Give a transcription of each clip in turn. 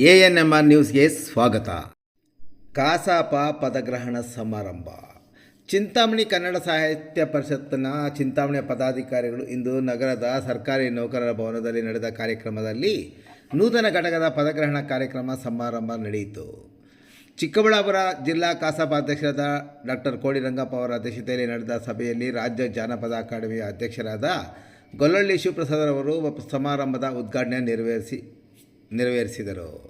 A N M R ನ್ಯೂಸ್ಗೆ ಸ್ವಾಗತ. ಕಾಸಾಪ ಪದಗ್ರಹಣ ಸಮಾರಂಭ. ಚಿಂತಾಮಣಿ ಕನ್ನಡ ಸಾಹಿತ್ಯ ಪರಿಷತ್ತಿನ ಚಿಂತಾಮಣಿಯ ಪದಾಧಿಕಾರಿಗಳು ಇಂದು ನಗರದ ಸರ್ಕಾರಿ ನೌಕರರ ಭವನದಲ್ಲಿ ನಡೆದ ಕಾರ್ಯಕ್ರಮದಲ್ಲಿ ನೂತನ ಘಟಕದ ಪದಗ್ರಹಣ ಕಾರ್ಯಕ್ರಮ ಸಮಾರಂಭ ನಡೆಯಿತು. ಚಿಕ್ಕಬಳ್ಳಾಪುರ ಜಿಲ್ಲಾ ಕಸಾಪ ಅಧ್ಯಕ್ಷರಾದ ಡಾಕ್ಟರ್ ಕೋಡಿ ರಂಗಪ್ಪ ಅವರ ಅಧ್ಯಕ್ಷತೆಯಲ್ಲಿ ನಡೆದ ಸಭೆಯಲ್ಲಿ ರಾಜ್ಯ ಜಾನಪದ ಅಕಾಡೆಮಿಯ ಅಧ್ಯಕ್ಷರಾದ ಗೊಲ್ಲಳ್ಳಿ ಶಿವಪ್ರಸಾದರವರು ಸಮಾರಂಭದ ಉದ್ಘಾಟನೆ ನೆರವೇರಿಸಿ, ನೆರವೇರಿಸಿದರು.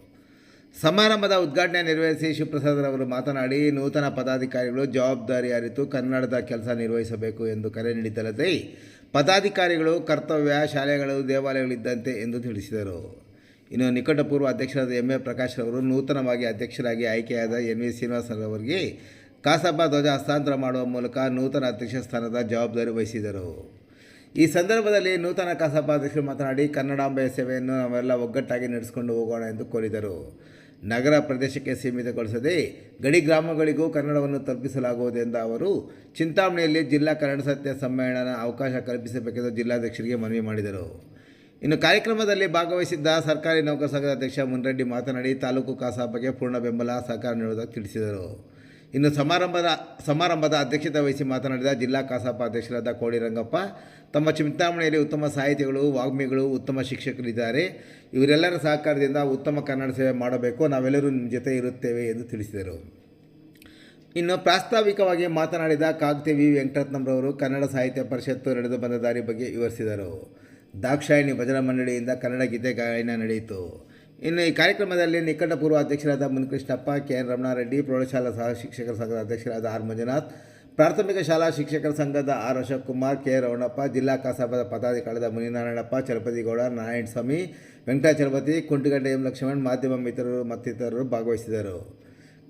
ಸಮಾರಂಭದ ಉದ್ಘಾಟನೆ ನೆರವೇರಿಸಿ ಶಿವಪ್ರಸಾದ್ರವರು ಮಾತನಾಡಿ, ನೂತನ ಪದಾಧಿಕಾರಿಗಳು ಜವಾಬ್ದಾರಿ ಅರಿತು ಕನ್ನಡದ ಕೆಲಸ ನಿರ್ವಹಿಸಬೇಕು ಎಂದು ಕರೆ ನೀಡಿದ್ದಲ್ಲದೆ, ಪದಾಧಿಕಾರಿಗಳು, ಕರ್ತವ್ಯ, ಶಾಲೆಗಳು, ದೇವಾಲಯಗಳಿದ್ದಂತೆ ಎಂದು ತಿಳಿಸಿದರು. ಇನ್ನು ನಿಕಟಪೂರ್ವ ಅಧ್ಯಕ್ಷರಾದ ಎಂ ಎ ಪ್ರಕಾಶ್ ಅವರು ನೂತನವಾಗಿ ಅಧ್ಯಕ್ಷರಾಗಿ ಆಯ್ಕೆಯಾದ ಎನ್ ವಿ ಶ್ರೀನಿವಾಸರವರಿಗೆ ಕಾಸಬ್ಬ ಧ್ವಜ ಹಸ್ತಾಂತರ ಮಾಡುವ ಮೂಲಕ ನೂತನ ಅಧ್ಯಕ್ಷ ಸ್ಥಾನದ ಜವಾಬ್ದಾರಿ ವಹಿಸಿದರು. ಈ ಸಂದರ್ಭದಲ್ಲಿ ನೂತನ ಕಸಾಪ ಅಧ್ಯಕ್ಷರು ಮಾತನಾಡಿ, ಕನ್ನಡಾಂಬೆಯ ಸೇವೆಯನ್ನು ನಾವೆಲ್ಲ ಒಗ್ಗಟ್ಟಾಗಿ ನಡೆಸಿಕೊಂಡು ಹೋಗೋಣ ಎಂದು ಕೋರಿದರು. ನಗರ ಪ್ರದೇಶಕ್ಕೆ ಸೀಮಿತಗೊಳಿಸದೆ ಗಡಿ ಗ್ರಾಮಗಳಿಗೂ ಕನ್ನಡವನ್ನು ತಲುಪಿಸಲಾಗುವುದು ಎಂದ ಅವರು, ಚಿಂತಾಮಣಿಯಲ್ಲಿ ಜಿಲ್ಲಾ ಕನ್ನಡ ಸಾಹಿತ್ಯ ಸಮ್ಮೇಳನ ಅವಕಾಶ ಕಲ್ಪಿಸಬೇಕೆಂದು ಜಿಲ್ಲಾಧ್ಯಕ್ಷರಿಗೆ ಮನವಿ ಮಾಡಿದರು. ಇನ್ನು ಕಾರ್ಯಕ್ರಮದಲ್ಲಿ ಭಾಗವಹಿಸಿದ್ದ ಸರ್ಕಾರಿ ನೌಕರ ಸಂಘದ ಅಧ್ಯಕ್ಷ ಮುನ್ರೆಡ್ಡಿ ಮಾತನಾಡಿ, ತಾಲೂಕು ಕಸಾಪಗೆ ಪೂರ್ಣ ಬೆಂಬಲ ಸಹಕಾರ ನೀಡುವುದಾಗಿ ತಿಳಿಸಿದರು. ಇನ್ನು ಸಮಾರಂಭದ ಸಮಾರಂಭದ ಅಧ್ಯಕ್ಷತೆ ವಹಿಸಿ ಮಾತನಾಡಿದ ಜಿಲ್ಲಾ ಕಸಾಪ ಅಧ್ಯಕ್ಷರಾದ ಕೋಡಿ ರಂಗಪ್ಪ ತಮ್ಮ ಚಿಂತಾಮಣೆಯಲ್ಲಿ ಉತ್ತಮ ಸಾಹಿತಿಗಳು, ವಾಗ್ಮಿಗಳು, ಉತ್ತಮ ಶಿಕ್ಷಕರಿದ್ದಾರೆ. ಇವರೆಲ್ಲರ ಸಹಕಾರದಿಂದ ಉತ್ತಮ ಕನ್ನಡ ಸೇವೆ ಮಾಡಬೇಕು. ನಾವೆಲ್ಲರೂ ನಿಮ್ಮ ಜೊತೆ ಇರುತ್ತೇವೆ ಎಂದು ತಿಳಿಸಿದರು. ಇನ್ನು ಪ್ರಾಸ್ತಾವಿಕವಾಗಿ ಮಾತನಾಡಿದ ಕಾಗ್ತಿ ವಿ. ವೆಂಕಟರತ್ನಂರವರು ಕನ್ನಡ ಸಾಹಿತ್ಯ ಪರಿಷತ್ತು ನಡೆದು ಬಂದ ದಾರಿ ಬಗ್ಗೆ ವಿವರಿಸಿದರು. ದಾಕ್ಷಾಯಿಣಿ ಭಜನಾ ಮಂಡಳಿಯಿಂದ ಕನ್ನಡ ಗೀತೆ ಗಾಯನ ನಡೆಯಿತು. ಇನ್ನು ಈ ಕಾರ್ಯಕ್ರಮದಲ್ಲಿ ನಿಕಟಪೂರ್ವ ಅಧ್ಯಕ್ಷರಾದ ಮುನಿಕೃಷ್ಣಪ್ಪ, ಕೆ. ಎನ್. ರಮಣಾರೆಡ್ಡಿ, ಪ್ರೌಢಶಾಲಾ ಸಹ ಶಿಕ್ಷಕರ ಸಂಘದ ಅಧ್ಯಕ್ಷರಾದ ಆರ್. ಮಂಜುನಾಥ್, ಪ್ರಾಥಮಿಕ ಶಾಲಾ ಶಿಕ್ಷಕರ ಸಂಘದ ಆರ್. ಅಶೋಕ್ ಕುಮಾರ್, ಕೆ. ರವಣಪ್ಪ, ಜಿಲ್ಲಾ ಕಸಾಪದ ಪದಾಧಿಕಾರಿಗಳಾದ ಮುನಿನಾರಾಯಣಪ್ಪ ಚಲಪತಿಗೌಡ ನಾರಾಯಣ ಸ್ವಾಮಿ ವೆಂಕಟಾಚಲಪತಿ ಕುಂಟಗಡ್ಡೆ ಎಂ. ಲಕ್ಷ್ಮಣ್, ಮಾಧ್ಯಮ ಮಿತ್ರರು ಮತ್ತಿತರರು ಭಾಗವಹಿಸಿದರು.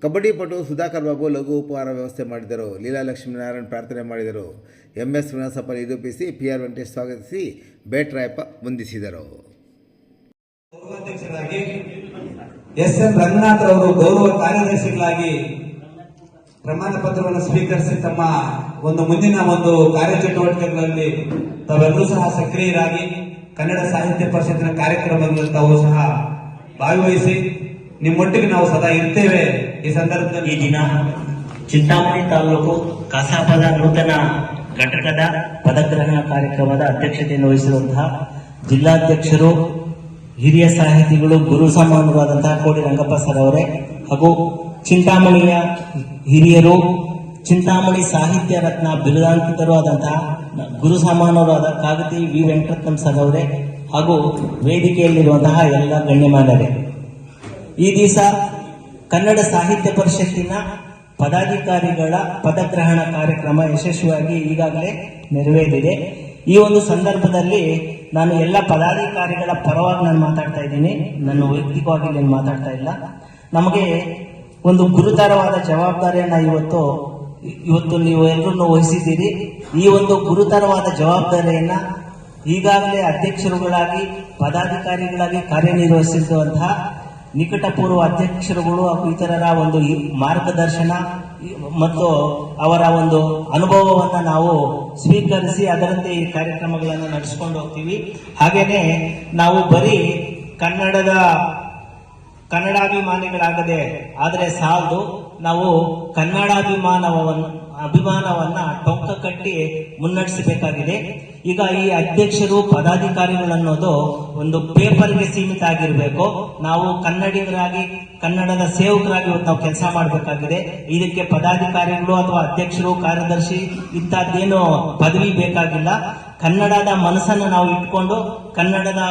ಕಬಡ್ಡಿ ಪಟು ಸುಧಾಕರ್ ಬಾಬು ಲಘು ಉಪಹಾರ ವ್ಯವಸ್ಥೆ ಮಾಡಿದರು. ಲೀಲಾ ಲಕ್ಷ್ಮೀನಾರಾಯಣ್ ಪ್ರಾರ್ಥನೆ ಮಾಡಿದರು. ಎಂ. ಎಸ್. ಶ್ರೀನಿವಾಸಪ್ಪ ನಿರೂಪಿಸಿ ಪಿ. ಆರ್. ವೆಂಕಟೇಶ್ ಸ್ವಾಗತಿಸಿ, ಬೇಟ್ರಾಯಪ್ಪ ವಂದಿಸಿದರು. ಗೌರವಾಧ್ಯಕ್ಷರಾಗಿ ಎಸ್ ಎನ್ ರಂಗನಾಥ್ ಅವರು ಗೌರವ ಕಾರ್ಯದರ್ಶಿಗಳಾಗಿ ಪ್ರಮಾಣ ಪತ್ರವನ್ನು ಸ್ವೀಕರಿಸಿ ತಮ್ಮ ಒಂದು ಮುಂದಿನ ಒಂದು ಕಾರ್ಯಚಟುವಟಿಕೆಗಳಲ್ಲಿ ತಾವೆಲ್ಲರೂ ಸಹ ಸಕ್ರಿಯರಾಗಿ ಕನ್ನಡ ಸಾಹಿತ್ಯ ಪರಿಷತ್ತಿನ ಕಾರ್ಯಕ್ರಮಗಳಲ್ಲಿ ತಾವು ಸಹ ಭಾಗವಹಿಸಿ ನಿಮ್ಮೊಟ್ಟಿಗೆ ನಾವು ಸದಾ ಇರ್ತೇವೆ ಈ ಸಂದರ್ಭದಲ್ಲಿ. ಈ ದಿನ ಚಿಂತಾಮಣಿ ತಾಲೂಕು ಕಸಾಪದ ನೂತನ ಘಟಕದ ಪದಗ್ರಹಣ ಕಾರ್ಯಕ್ರಮದ ಅಧ್ಯಕ್ಷತೆಯನ್ನು ವಹಿಸಿರುವಂತಹ ಜಿಲ್ಲಾಧ್ಯಕ್ಷರು ಹಿರಿಯ ಸಾಹಿತಿಗಳು ಗುರು ಸಮಾನವಾದಂತಹ ಕೋಡಿ ರಂಗಪ್ಪ ಸರ್ ಅವರೇ ಹಾಗೂ ಚಿಂತಾಮಣಿಯ ಹಿರಿಯರು, ಚಿಂತಾಮಣಿ ಸಾಹಿತ್ಯ ರತ್ನ ಬಿರುದಾಂಕಿತರು ಆದಂತಹ ಗುರು ಸಮಾನರು ಆದ ಕಾಗತಿ ವಿ ವೆಂಕಟರತ್ನಂ ಸರ್ ಅವರೇ ಹಾಗೂ ವೇದಿಕೆಯಲ್ಲಿರುವಂತಹ ಎಲ್ಲ ಗಣ್ಯಮಾನ್ಯರೇ. ಈ ದಿವಸ ಕನ್ನಡ ಸಾಹಿತ್ಯ ಪರಿಷತ್ತಿನ ಪದಾಧಿಕಾರಿಗಳ ಪದಗ್ರಹಣ ಕಾರ್ಯಕ್ರಮ ಯಶಸ್ವಿಯಾಗಿ ಈಗಾಗಲೇ ನೆರವೇರಿದೆ. ಈ ಒಂದು ಸಂದರ್ಭದಲ್ಲಿ ನಾನು ಎಲ್ಲ ಪದಾಧಿಕಾರಿಗಳ ಪರವಾಗಿ ನಾನು ಮಾತಾಡ್ತಾ ಇದ್ದೀನಿ. ನನ್ನ ವೈಯಕ್ತಿಕವಾಗಿ ನಾನು ಮಾತಾಡ್ತಾ ಇಲ್ಲ. ನಮಗೆ ಒಂದು ಗುರುತರವಾದ ಜವಾಬ್ದಾರಿಯನ್ನ ಇವತ್ತು ಇವತ್ತು ನೀವು ಎಲ್ಲರೂ ವಹಿಸಿದ್ದೀರಿ. ಈ ಒಂದು ಗುರುತರವಾದ ಜವಾಬ್ದಾರಿಯನ್ನ ಈಗಾಗಲೇ ಅಧ್ಯಕ್ಷರುಗಳಾಗಿ, ಪದಾಧಿಕಾರಿಗಳಾಗಿ ಕಾರ್ಯನಿರ್ವಹಿಸಿರುವಂತಹ ನಿಕಟಪೂರ್ವ ಅಧ್ಯಕ್ಷರುಗಳು ಹಾಗೂ ಇತರರ ಒಂದು ಮಾರ್ಗದರ್ಶನ ಮತ್ತು ಅವರ ಒಂದು ಅನುಭವವನ್ನು ನಾವು ಸ್ವೀಕರಿಸಿ ಅದರಂತೆ ಈ ಕಾರ್ಯಕ್ರಮಗಳನ್ನು ನಡೆಸ್ಕೊಂಡು ಹೋಗ್ತೀವಿ. ಹಾಗೇನೆ ನಾವು ಬರೀ ಕನ್ನಡದ ಕನ್ನಡಾಭಿಮಾನಿಗಳಾಗದೆ, ಆದರೆ ಸಾಲದು ನಾವು ಕನ್ನಡಾಭಿಮಾನವನ್ನು ಅಭಿಮಾನವನ್ನ ಟೊಂಕ ಕಟ್ಟಿ ಮುನ್ನಡೆಸಬೇಕಾಗಿದೆ. ಈಗ ಈ ಅಧ್ಯಕ್ಷರು, ಪದಾಧಿಕಾರಿಗಳು ಅನ್ನೋದು ಒಂದು ಪೇಪರ್ಗೆ ಸೀಮಿತ ಆಗಿರಬೇಕು. ನಾವು ಕನ್ನಡಿಗರಾಗಿ, ಕನ್ನಡದ ಸೇವಕರಾಗಿ ಇವತ್ತು ನಾವು ಕೆಲಸ ಮಾಡಬೇಕಾಗಿದೆ. ಇದಕ್ಕೆ ಪದಾಧಿಕಾರಿಗಳು ಅಥವಾ ಅಧ್ಯಕ್ಷರು, ಕಾರ್ಯದರ್ಶಿ ಇಂಥದ್ದೇನು ಪದವಿ ಬೇಕಾಗಿಲ್ಲ. ಕನ್ನಡದ ಮನಸ್ಸನ್ನು ನಾವು ಇಟ್ಕೊಂಡು ಕನ್ನಡದ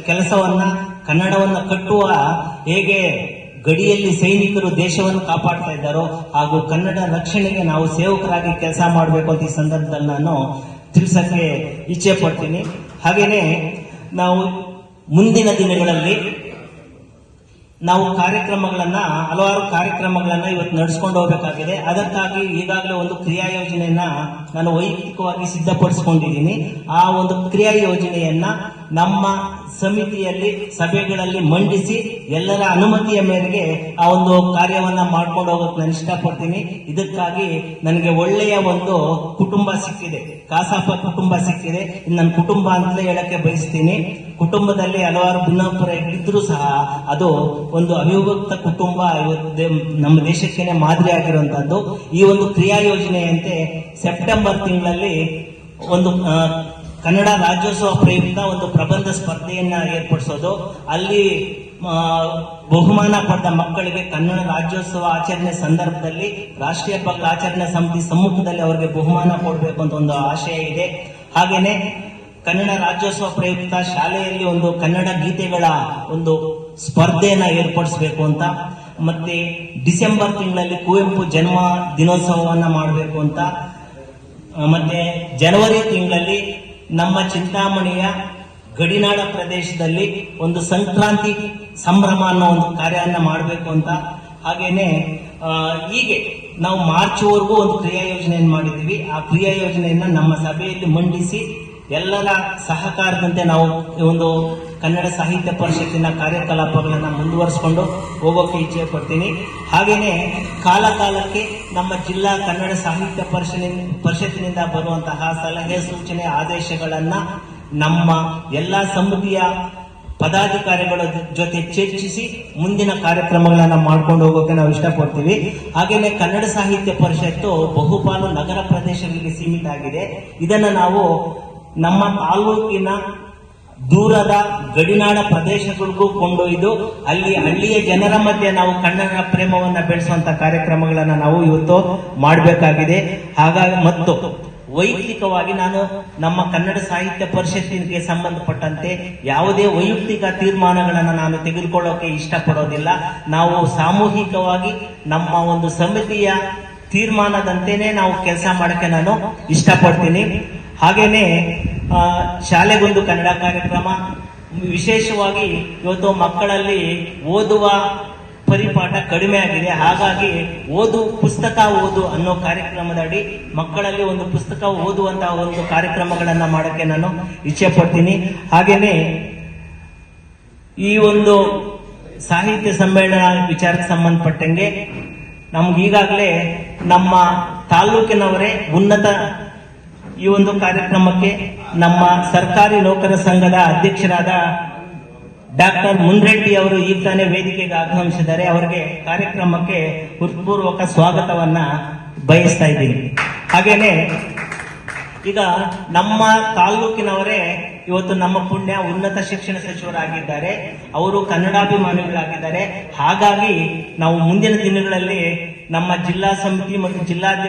ಕೆಲಸವನ್ನ, ಕನ್ನಡವನ್ನ ಕಟ್ಟುವ ಹೇಗೆ ಗಡಿಯಲ್ಲಿ ಸೈನಿಕರು ದೇಶವನ್ನು ಕಾಪಾಡ್ತಾ ಇದ್ದಾರೋ ಹಾಗೂ ಕನ್ನಡ ರಕ್ಷಣೆಗೆ ನಾವು ಸೇವಕರಾಗಿ ಕೆಲಸ ಮಾಡಬೇಕು ಅಂತ ಈ ಸಂದರ್ಭದಲ್ಲಿ ನಾನು ತಿಳಿಸಕ್ಕೆ ಇಚ್ಛೆ ಪಡ್ತೀನಿ. ಹಾಗೇನೆ ನಾವು ಮುಂದಿನ ದಿನಗಳಲ್ಲಿ ನಾವು ಕಾರ್ಯಕ್ರಮಗಳನ್ನ, ಹಲವಾರು ಕಾರ್ಯಕ್ರಮಗಳನ್ನ ಇವತ್ತು ನಡೆಸ್ಕೊಂಡು ಹೋಗಬೇಕಾಗಿದೆ. ಅದಕ್ಕಾಗಿ ಈಗಾಗಲೇ ಒಂದು ಕ್ರಿಯಾ ಯೋಜನೆಯನ್ನ ನಾನು ವೈಯಕ್ತಿಕವಾಗಿ ಸಿದ್ಧಪಡಿಸಿಕೊಂಡಿದ್ದೀನಿ. ಆ ಒಂದು ಕ್ರಿಯಾ ಯೋಜನೆಯನ್ನ ನಮ್ಮ ಸಮಿತಿಯಲ್ಲಿ, ಸಭೆಗಳಲ್ಲಿ ಮಂಡಿಸಿ ಎಲ್ಲರ ಅನುಮತಿಯ ಮೇರೆಗೆ ಆ ಒಂದು ಕಾರ್ಯವನ್ನ ಮಾಡ್ಕೊಂಡು ಹೋಗೋಕೆ ನಾನು ಇಷ್ಟಪಡ್ತೀನಿ. ಇದಕ್ಕಾಗಿ ನನಗೆ ಒಳ್ಳೆಯ ಒಂದು ಕುಟುಂಬ ಸಿಕ್ಕಿದೆ. ಕಾಸಾಪ ಕುಟುಂಬ ಸಿಕ್ಕಿದೆ. ನನ್ನ ಕುಟುಂಬ ಅಂತಲೇ ಹೇಳಕ್ಕೆ ಬಯಸ್ತೀನಿ. ಕುಟುಂಬದಲ್ಲಿ ಹಲವಾರು ಭಿನ್ನಾಪುರ ಇದ್ರೂ ಸಹ ಅದು ಒಂದು ಅವಿಭಕ್ತ ಕುಟುಂಬ ಇವತ್ತು ನಮ್ಮ ದೇಶಕ್ಕೇನೆ ಮಾದರಿ ಆಗಿರುವಂತಹದ್ದು. ಈ ಒಂದು ಕ್ರಿಯಾ ಯೋಜನೆಯಂತೆ ಸೆಪ್ಟೆಂಬರ್ ತಿಂಗಳಲ್ಲಿ ಒಂದು ಕನ್ನಡ ರಾಜ್ಯೋತ್ಸವ ಪ್ರಯುಕ್ತ ಒಂದು ಪ್ರಬಂಧ ಸ್ಪರ್ಧೆಯನ್ನ ಏರ್ಪಡಿಸೋದು. ಅಲ್ಲಿ ಬಹುಮಾನ ಪಡೆದ ಮಕ್ಕಳಿಗೆ ಕನ್ನಡ ರಾಜ್ಯೋತ್ಸವ ಆಚರಣೆ ಸಂದರ್ಭದಲ್ಲಿ ರಾಷ್ಟ್ರೀಯ ಹಬ್ಬಗಳ ಆಚರಣೆ ಸಮಿತಿ ಸಮ್ಮುಖದಲ್ಲಿ ಅವರಿಗೆ ಬಹುಮಾನ ಕೊಡಬೇಕು ಅಂತ ಒಂದು ಆಶಯ ಇದೆ. ಹಾಗೇನೆ, ಕನ್ನಡ ರಾಜ್ಯೋತ್ಸವ ಪ್ರಯುಕ್ತ ಶಾಲೆಯಲ್ಲಿ ಒಂದು ಕನ್ನಡ ಗೀತೆಗಳ ಒಂದು ಸ್ಪರ್ಧೆಯನ್ನ ಏರ್ಪಡಿಸಬೇಕು ಅಂತ, ಮತ್ತೆ ಡಿಸೆಂಬರ್ ತಿಂಗಳಲ್ಲಿ ಕುವೆಂಪು ಜನ್ಮ ದಿನೋತ್ಸವವನ್ನ ಮಾಡಬೇಕು ಅಂತ ಮತ್ತೆ ಜನವರಿ ತಿಂಗಳಲ್ಲಿ ನಮ್ಮ ಚಿಂತಾಮಣಿಯ ಗಡಿನಾಡ ಪ್ರದೇಶದಲ್ಲಿ ಒಂದು ಸಂಕ್ರಾಂತಿ ಸಂಭ್ರಮ ಅನ್ನೋ ಒಂದು ಕಾರ್ಯವನ್ನು ಮಾಡಬೇಕು ಅಂತ. ಹಾಗೇನೆ ಹೀಗೆ ನಾವು ಮಾರ್ಚ್ವರೆಗೂ ಒಂದು ಕ್ರಿಯಾ ಯೋಜನೆಯನ್ನು ಮಾಡಿದ್ದೀವಿ. ಆ ಕ್ರಿಯಾ ಯೋಜನೆಯನ್ನು ನಮ್ಮ ಸಭೆಯಲ್ಲಿ ಮಂಡಿಸಿ ಎಲ್ಲರ ಸಹಕಾರದಂತೆ ನಾವು ಈ ಒಂದು ಕನ್ನಡ ಸಾಹಿತ್ಯ ಪರಿಷತ್ತಿನ ಕಾರ್ಯಕಲಾಪಗಳನ್ನು ಮುಂದುವರಿಸಿಕೊಂಡು ಹೋಗೋಕೆ ಇಚ್ಛೆ ಪಡ್ತೀನಿ. ಹಾಗೆಯೇ ಕಾಲಕಾಲಕ್ಕೆ ನಮ್ಮ ಜಿಲ್ಲಾ ಕನ್ನಡ ಸಾಹಿತ್ಯ ಪರಿಷತ್ತಿನ ಪರಿಷತ್ತಿನಿಂದ ಬರುವಂತಹ ಸಲಹೆ, ಸೂಚನೆ, ಆದೇಶಗಳನ್ನು ನಮ್ಮ ಎಲ್ಲ ಸಮಿತಿಯ ಪದಾಧಿಕಾರಿಗಳ ಜೊತೆ ಚರ್ಚಿಸಿ ಮುಂದಿನ ಕಾರ್ಯಕ್ರಮಗಳನ್ನು ಮಾಡ್ಕೊಂಡು ಹೋಗೋಕೆ ನಾವು ಇಷ್ಟಪಡ್ತೀವಿ. ಹಾಗೆಯೇ ಕನ್ನಡ ಸಾಹಿತ್ಯ ಪರಿಷತ್ತು ಬಹುಪಾಲು ನಗರ ಪ್ರದೇಶಗಳಿಗೆ ಸೀಮಿತ ಆಗಿದೆ ಇದನ್ನು ನಾವು ನಮ್ಮ ತಾಲೂಕಿನ ದೂರದ ಗಡಿನಾಡ ಪ್ರದೇಶಗಳಿಗೂ ಕೊಂಡೊಯ್ದು ಅಲ್ಲಿ ಹಳ್ಳಿಯ ಜನರ ಮಧ್ಯೆ ನಾವು ಕನ್ನಡ ಪ್ರೇಮವನ್ನ ಬೆಳೆಸುವಂತ ಕಾರ್ಯಕ್ರಮಗಳನ್ನ ನಾವು ಇವತ್ತು ಮಾಡಬೇಕಾಗಿದೆ. ಹಾಗಾಗಿ ಮತ್ತು ವೈಯಕ್ತಿಕವಾಗಿ ನಾನು ನಮ್ಮ ಕನ್ನಡ ಸಾಹಿತ್ಯ ಪರಿಷತ್ತಿಗೆ ಸಂಬಂಧಪಟ್ಟಂತೆ ಯಾವುದೇ ವೈಯಕ್ತಿಕ ತೀರ್ಮಾನಗಳನ್ನು ನಾನು ತೆಗೆದುಕೊಳ್ಳೋಕೆ ಇಷ್ಟಪಡೋದಿಲ್ಲ. ನಾವು ಸಾಮೂಹಿಕವಾಗಿ ನಮ್ಮ ಒಂದು ಸಮಿತಿಯ ತೀರ್ಮಾನದಂತೆಯೇ ನಾವು ಕೆಲಸ ಮಾಡೋಕ್ಕೆ ನಾನು ಇಷ್ಟಪಡ್ತೀನಿ. ಹಾಗೇನೆ ಶಾಲೆಗೊಂದು ಕನ್ನಡ ಕಾರ್ಯಕ್ರಮ, ವಿಶೇಷವಾಗಿ ಇವತ್ತು ಮಕ್ಕಳಲ್ಲಿ ಓದುವ ಪರಿಪಾಠ ಕಡಿಮೆ ಆಗಿದೆ. ಹಾಗಾಗಿ ಓದು ಪುಸ್ತಕ ಓದು ಅನ್ನೋ ಕಾರ್ಯಕ್ರಮದಡಿ ಮಕ್ಕಳಲ್ಲಿ ಒಂದು ಪುಸ್ತಕ ಓದುವಂತಹ ಒಂದು ಕಾರ್ಯಕ್ರಮಗಳನ್ನ ಮಾಡಕ್ಕೆ ನಾನು ಇಚ್ಛೆ ಪಡ್ತೀನಿ. ಹಾಗೇನೆ, ಈ ಒಂದು ಸಾಹಿತ್ಯ ಸಮ್ಮೇಳನ ವಿಚಾರಕ್ಕೆ ಸಂಬಂಧಪಟ್ಟಂಗೆ ನಮ್ಗೆ ಈಗಾಗಲೇ ನಮ್ಮ ತಾಲೂಕಿನವರೇ ಉನ್ನತ ಈ ಒಂದು ಕಾರ್ಯಕ್ರಮಕ್ಕೆ ನಮ್ಮ ಸರ್ಕಾರಿ ನೌಕರ ಸಂಘದ ಅಧ್ಯಕ್ಷರಾದ ಡಾಕ್ಟರ್ ಮುನ್ರೆಡ್ಡಿ ಅವರು ಈ ತಾನೇ ವೇದಿಕೆಗೆ ಆಗಮಿಸಿದ್ದಾರೆ. ಅವರಿಗೆ ಕಾರ್ಯಕ್ರಮಕ್ಕೆ ಹೃತ್ಪೂರ್ವಕ ಸ್ವಾಗತವನ್ನ ಬಯಸ್ತಾ ಇದ್ದೀನಿ. ಹಾಗೇನೆ ಈಗ ನಮ್ಮ ತಾಲೂಕಿನವರೇ ಇವತ್ತು ನಮ್ಮ ಪುಣ್ಯ ಉನ್ನತ ಶಿಕ್ಷಣ ಸಚಿವರಾಗಿದ್ದಾರೆ. ಅವರು ಕನ್ನಡಾಭಿಮಾನಿಗಳಾಗಿದ್ದಾರೆ. ಹಾಗಾಗಿ ನಾವು ಮುಂದಿನ ದಿನಗಳಲ್ಲಿ ನಮ್ಮ ಜಿಲ್ಲಾ ಸಮಿತಿ ಮತ್ತು ಜಿಲ್ಲಾಧ್ಯಕ್ಷ